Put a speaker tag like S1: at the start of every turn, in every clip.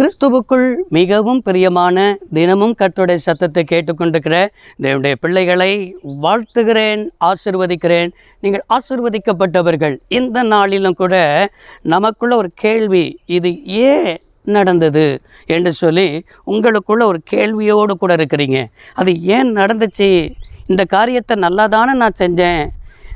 S1: கிறிஸ்துவுக்குள் மிகவும் பிரியமான தினமும் கர்த்தருடைய சத்தத்தை கேட்டுக்கொண்டிருக்கிற தேவனுடைய பிள்ளைகளை வாழ்த்துகிறேன் ஆசிர்வதிக்கிறேன். நீங்கள் ஆசிர்வதிக்கப்பட்டவர்கள். இந்த நாளிலும் கூட நமக்குள்ள ஒரு கேள்வி இது ஏன் நடந்தது என்று சொல்லி உங்களுக்குள்ள ஒரு கேள்வியோடு கூட இருக்கிறீங்க. அது ஏன் நடந்துச்சு? இந்த காரியத்தை நல்லா தானே நான் செஞ்சேன்.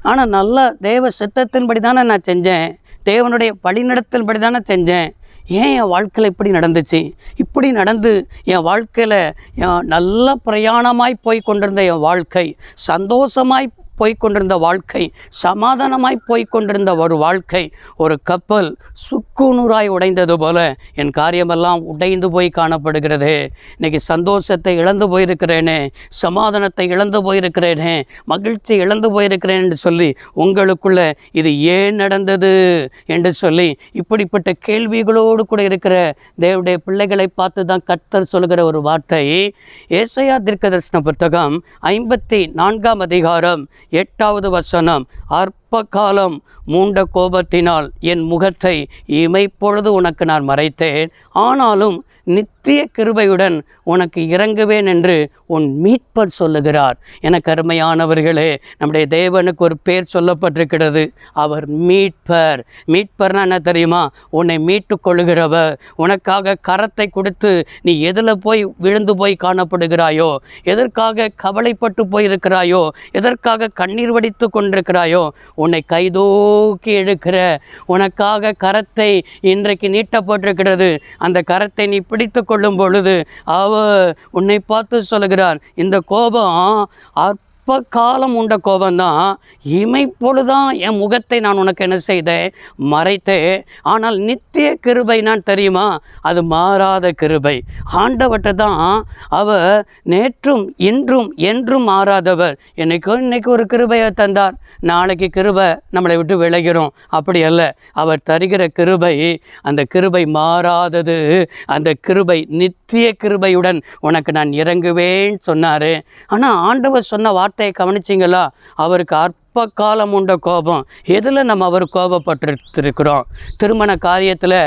S1: ஆனால் நல்லா தேவ சித்தத்தின்படி தானே நான் செஞ்சேன். தேவனுடைய வழிநடத்தல்படி தானே செஞ்சேன். ஏன் என் வாழ்க்கையில் இப்படி நடந்துச்சு? இப்படி நடந்து என் வாழ்க்கையில் என் நல்ல பிரயாணமாய் போய் கொண்டிருந்த என் வாழ்க்கை சந்தோஷமாய் போய்கொண்டிருந்த வாழ்க்கை சமாதானமாய் போய்கொண்டிருந்த ஒரு வாழ்க்கை ஒரு கப்பல் சுக்குநூறாய் உடைந்தது போல என் காரியமெல்லாம் உடைந்து போய் காணப்படுகிறது. இன்னைக்கு சந்தோஷத்தை இழந்து போயிருக்கிறேனே சமாதானத்தை இழந்து போயிருக்கிறேனே மகிழ்ச்சி இழந்து போயிருக்கிறேன் என்று சொல்லி உங்களுக்குள்ள இது ஏன் நடந்தது என்று சொல்லி இப்படிப்பட்ட கேள்விகளோடு கூட இருக்கிற தேவடைய பிள்ளைகளை பார்த்து தான் கர்த்தர் சொல்கிற ஒரு வார்த்தை. ஏசையா தீர்க்கதர்சன புத்தகம் ஐம்பத்தி நான்காம் அதிகாரம் எட்டாவது வசனம் அற்ப காலம் மூண்ட கோபத்தினால் என் முகத்தை இமைப்பொழுது உனக்கு நான் மறைத்தேன். ஆனாலும் நித் நித்திய கிருபையுடன் உனக்கு இறங்குவேன் என்று உன் மீட்பர் சொல்லுகிறார். என கருமையானவர்களே நம்முடைய தேவனுக்கு ஒரு பேர் சொல்லப்பட்டிருக்கிறது. அவர் மீட்பர். மீட்பர்னா என்ன தெரியுமா? உன்னை மீட்டு கொள்கிறவர் உனக்காக கரத்தை கொடுத்து நீ எதில் போய் விழுந்து போய் காணப்படுகிறாயோ எதற்காக கவலைப்பட்டு போயிருக்கிறாயோ எதற்காக கண்ணீர் வடித்து கொண்டிருக்கிறாயோ உன்னை கைதூக்கி எடுக்கிற உனக்காக கரத்தை இன்றைக்கு நீட்டப்பட்டிருக்கிறது. அந்த கரத்தை நீ பிடித்து கொள்ளும் பொழுது அவ உன்னை பார்த்து சொல்லுகிறார் இந்த கோபம் அற்ப காலம் உண்ட கோபந்தான் இமைப்பொழுதான் என் முகத்தை நான் உனக்கு என்ன செய்தேன்? மறைத்து ஆனால் நித்திய கிருபை நான் தெரியுமா? அது மாறாத கிருபை. ஆண்டவட்ட தான் அவர் நேற்றும் இன்றும் என்றும் மாறாதவர். என்னைக்கோ இன்னைக்கு ஒரு கிருபையை தந்தார். நாளைக்கு கிருபை நம்மளை விட்டு விலகிறோம். அப்படி அல்ல. அவர் தருகிற கிருபை அந்த கிருபை மாறாதது. அந்த கிருபை நித் நித்திய கிருபையுடன் உனக்கு நான் இறங்குவேன் சொன்னார். ஆனால் ஆண்டவர் சொன்ன வார்த்தையை கவனிச்சிங்களா? அவருக்கு அற்ப காலம் உண்ட கோபம். எதில் நம்ம அவர் கோபப்பட்டிருக்கிறோம்? திருமண காரியத்தில்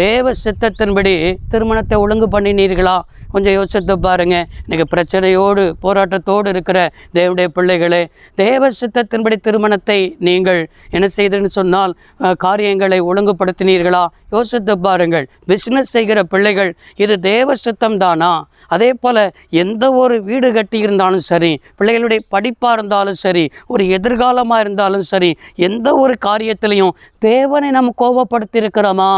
S1: தேவ சித்தத்தின்படி திருமணத்தை ஒழுங்கு பண்ணினீர்களா? கொஞ்சம் யோசித்து பாருங்க. இன்றைக்கி பிரச்சனையோடு போராட்டத்தோடு இருக்கிற தேவடைய பிள்ளைகளே தேவ சித்தத்தின்படி திருமணத்தை நீங்கள் என்ன செய்தன்னு சொன்னால் காரியங்களை ஒழுங்குபடுத்தினீர்களா? யோசித்து பாருங்கள். பிஸ்னஸ் செய்கிற பிள்ளைகள் இது தேவ சித்தம் தானா அதே போல் எந்த ஒரு வீடு கட்டி இருந்தாலும் சரி பிள்ளைகளுடைய படிப்பாக இருந்தாலும் சரி ஒரு எதிர்காலமாக இருந்தாலும் சரி எந்த ஒரு காரியத்திலையும் தேவனை நம்ம கோபப்படுத்தியிருக்கிறோமா?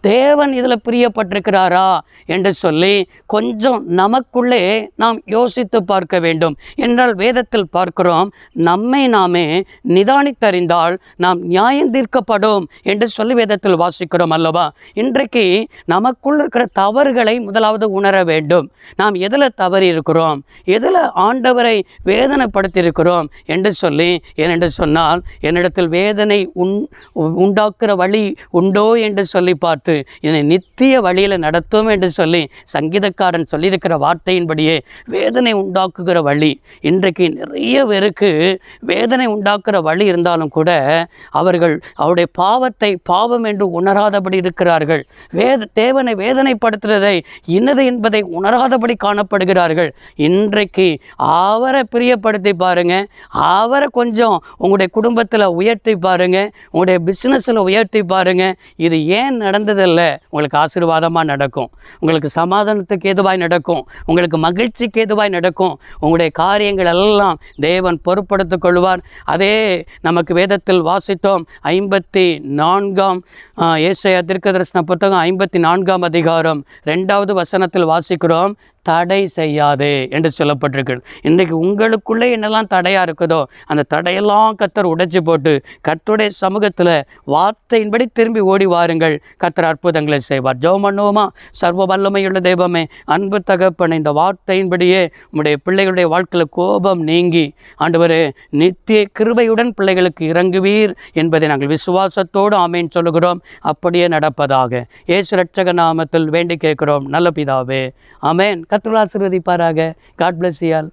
S1: தேவன் இதில் பிரியப்பட்டிருக்கிறாரா என்று சொல்லி கொஞ்சம் நமக்குள்ளே நாம் யோசித்து பார்க்க வேண்டும். என்றால் வேதத்தில் பார்க்கிறோம் நம்மை நாமே நிதானித்தறிந்தால் நாம் நியாயம் தீர்க்கப்படும் என்று சொல்லி வேதத்தில் வாசிக்கிறோம் அல்லவா? இன்றைக்கு நமக்குள் இருக்கிற தவறுகளை முதலாவது உணர வேண்டும். நாம் எதில் தவறி இருக்கிறோம் எதில் ஆண்டவரை வேதனைப்படுத்தியிருக்கிறோம் என்று சொல்லி ஏனென்று சொன்னால் என்னிடத்தில் வேதனை உண் உண்டாக்குற வழி உண்டோ என்று சொல்லி பார்த்து இதனை நித்திய வழியில் நடத்தும் என்று சொல்லி சங்கீதக்காரன் சொல்லியிருக்கிற வார்த்தையின்படியே வேதனை உண்டாக்குகிற வழி. இன்றைக்கு நிறைய பேருக்கு வேதனை உண்டாக்குற வழி இருந்தாலும் கூட அவர்கள் அவருடைய பாவத்தை பாவம் என்று உணராதபடி இருக்கிறார்கள். வேத தேவனை வேதனைப்படுத்துறதை இன்னது என்பதை உணராதபடி காணப்படுகிறார்கள். இன்றைக்கு அவரை பிரியப்படுத்தி பாருங்க. அவரை கொஞ்சம் உங்களுடைய குடும்பத்தில் உயர்த்தி பாருங்க. உங்களுடைய பிஸ்னஸில் உயர்த்தி பாருங்க. இது ஏன் நடந்ததில்லை உங்களுக்கு ஆசீர்வாதமாக நடக்கும். உங்களுக்கு சமாதானத்துக்கு ஏதுவாய் நடக்கும். உங்களுக்கு மகிழ்ச்சிக்கு ஏதுவாய் நடக்கும். உங்களுடைய காரியங்கள் எல்லாம் தேவன் பொறுப்படுத்திக் கொள்வார். அதே நமக்கு வேதத்தில் வாசித்தோம் ஐம்பத்தி நான்காம் ஏசையா தீர்க்கதரிசன புத்தகம் ஐம்பத்தி நான்காம் அதிகாரம். ரெண்டாவது வசனத்தில் வாசிக்கிறோம். தடை செய்யாதே என்று சொல்லப்பட்டிருக்கு. இன்றைக்கு உங்களுக்குள்ளே என்னெல்லாம் தடையாக இருக்குதோ அந்த தடையெல்லாம் கத்தர் உடைச்சி போட்டு கர்த்தருடைய சமூகத்தில் வார்த்தையின்படி திரும்பி ஓடி வாருங்கள். கத்தர் அற்புதங்களை செய்வார். ஜோ பண்ணுவோமா? சர்வ வல்லமையுள்ள தெய்வமே அன்பு தகப்பன் இந்த வார்த்தையின்படியே உங்களுடைய பிள்ளைகளுடைய வாழ்க்கையில் கோபம் நீங்கி ஆண்டவர் நித்திய கிருபையுடன் பிள்ளைகளுக்கு இறங்குவீர் என்பதை நாங்கள் விசுவாசத்தோடு ஆமேன் சொல்லுகிறோம். அப்படியே நடப்பதாக. இயேசு ரட்சக நாமத்தில் வேண்டி கேட்கிறோம். நல்ல பிதாவே. ஆமென். கர்த்தர் ஆசீர்வதிப்பாராக. காட் பிளஸ் யால்